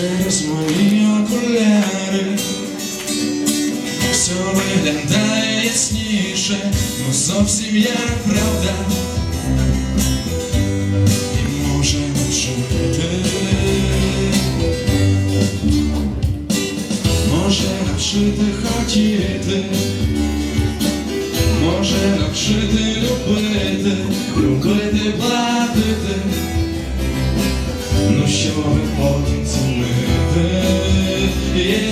через мої окуляри. Все виглядає ясніше, ну зовсім як правда. І можемо жити. Може навчити хотіти, може навчити любити, любити платити. Ну що ви потім цінити? Yeah.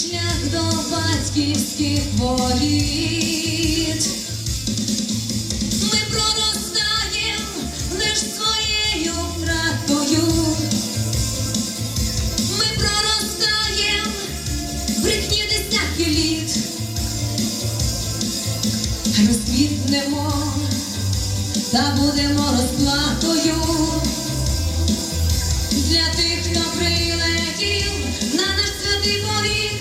Шлях до батьківських воріт. Ми проростаєм лиш своєю втратою. Ми проростаєм брехні десятки літ. Розквітнемо та будемо розплатою для тих, хто прилетів на наш святий поріг.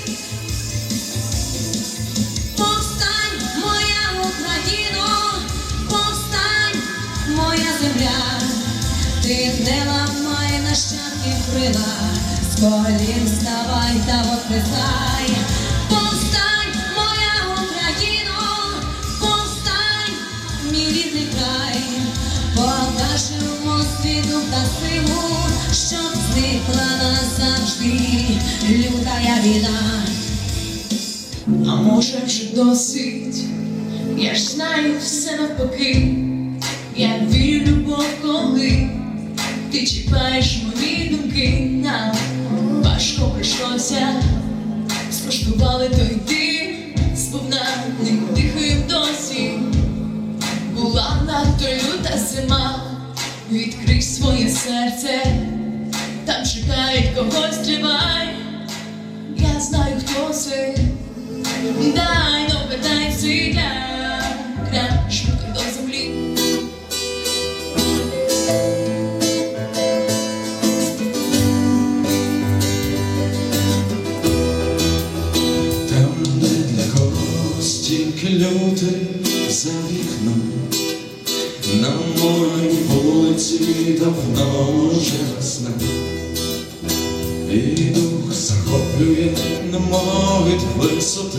Крила, з колін вставай та воскресай. Повстань, моя Україно, повстань, мій рідний край, покажемо світу та силу, щоб зникла назавжди лютая війна. А може вже досить, я ж знаю все навпаки, я вірю любов, коли ти чіпаєш мої думки, нам важко прийшлося, скуштували той дим, сповна не дихаю досі, була надто люта зима, відкрий своє серце, там чекають когось тривай, люди за вікном, на моїй вулиці давно вже весна. І дух захоплює, немов від висоти,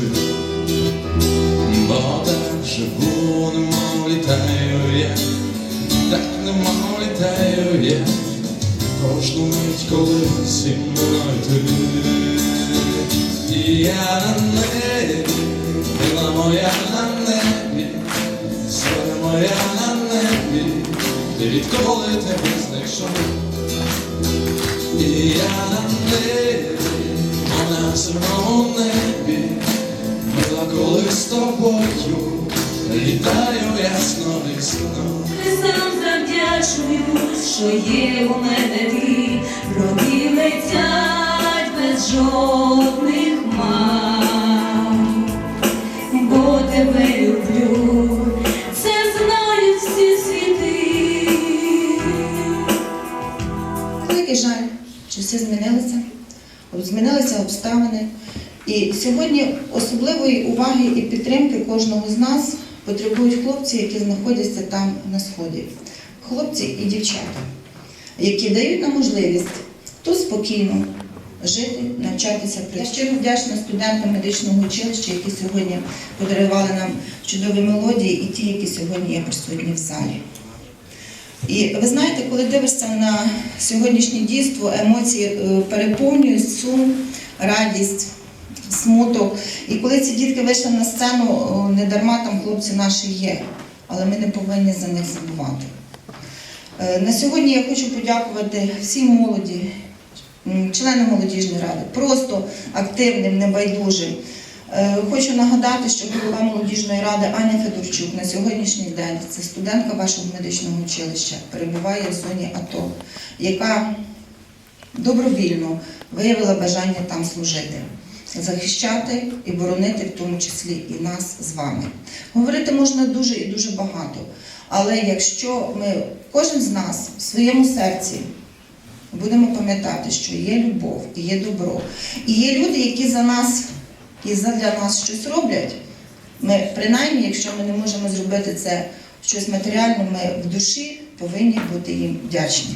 бо так живу, немов літаю я, так немов літаю я, кожну мить, коли зі мною ти. І я на небі, мила моя на небі, зоря моя на небі, ти відколи тебе знайшов. І я на небі, вона в небі, мила коли з тобою, літаю ясно. Сам завдячую, що є у мене ти, роки летять без жодних мам. Тебе люблю, це знають всі світи. Великий жаль, що все змінилося, змінилися обставини. І сьогодні особливої уваги і підтримки кожного з нас потребують хлопці, які знаходяться там на сході. Хлопці і дівчата, які дають нам можливість тут спокійно жити, навчатися. Я щиро вдячна студентам медичного училища, які сьогодні подарували нам чудові мелодії, і ті, які сьогодні є присутні в залі. І ви знаєте, коли дивишся на сьогоднішнє дійство, емоції е, переповнюють сум, радість, смуток. І коли ці дітки вийшли на сцену, не дарма там хлопці наші є, але ми не повинні за них забувати. Е, На сьогодні я хочу подякувати всій молоді, м, членам молодіжної ради, просто активним, небайдужим. Е, Хочу нагадати, що голова молодіжної ради Аня Федорчук на сьогоднішній день це студентка вашого медичного училища, перебуває в зоні АТО, яка добровільно виявила бажання там служити. захищати і боронити, в тому числі і нас з вами. Говорити можна дуже і дуже багато, але якщо ми, кожен з нас в своєму серці будемо пам'ятати, що є любов і є добро, і є люди, які за нас і задля нас щось роблять. Ми, принаймні, якщо ми не можемо зробити це щось матеріальне, ми в душі повинні бути їм вдячні.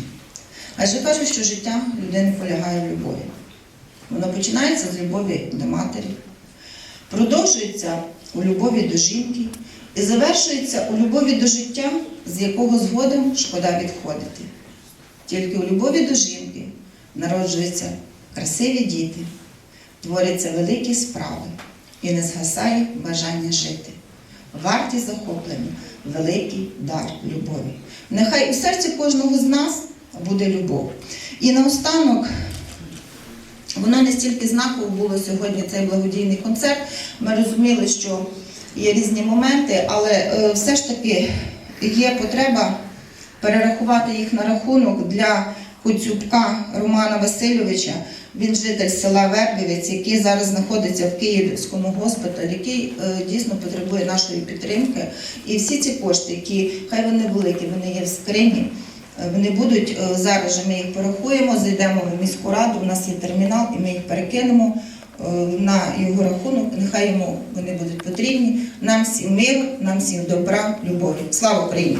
Адже кажуть, що життя людини полягає в любові. Воно починається з любові до матері, продовжується у любові до жінки і завершується у любові до життя, з якого згодом шкода відходити. Тільки у любові до жінки народжуються красиві діти, творяться великі справи і не згасає бажання жити. Варті захоплення, великий дар любові. Нехай у серці кожного з нас буде любов. І наостанок, воно не стільки знаково було сьогодні цей благодійний концерт. Ми розуміли, що є різні моменти, але е, все ж таки є потреба перерахувати їх на рахунок для Куцюбка Романа Васильовича. Він житель села Вербівець, який зараз знаходиться в Київському госпіталі, який е, дійсно потребує нашої підтримки. І всі ці кошти, які хай вони великі, вони є в скрині. е, Вони будуть е, зараз же ми їх порахуємо, зайдемо в міську раду. У нас є термінал, і ми їх перекинемо е, на його рахунок. Нехай йому вони будуть потрібні. Нам всім мир, нам всім добра, любові. Слава Україні!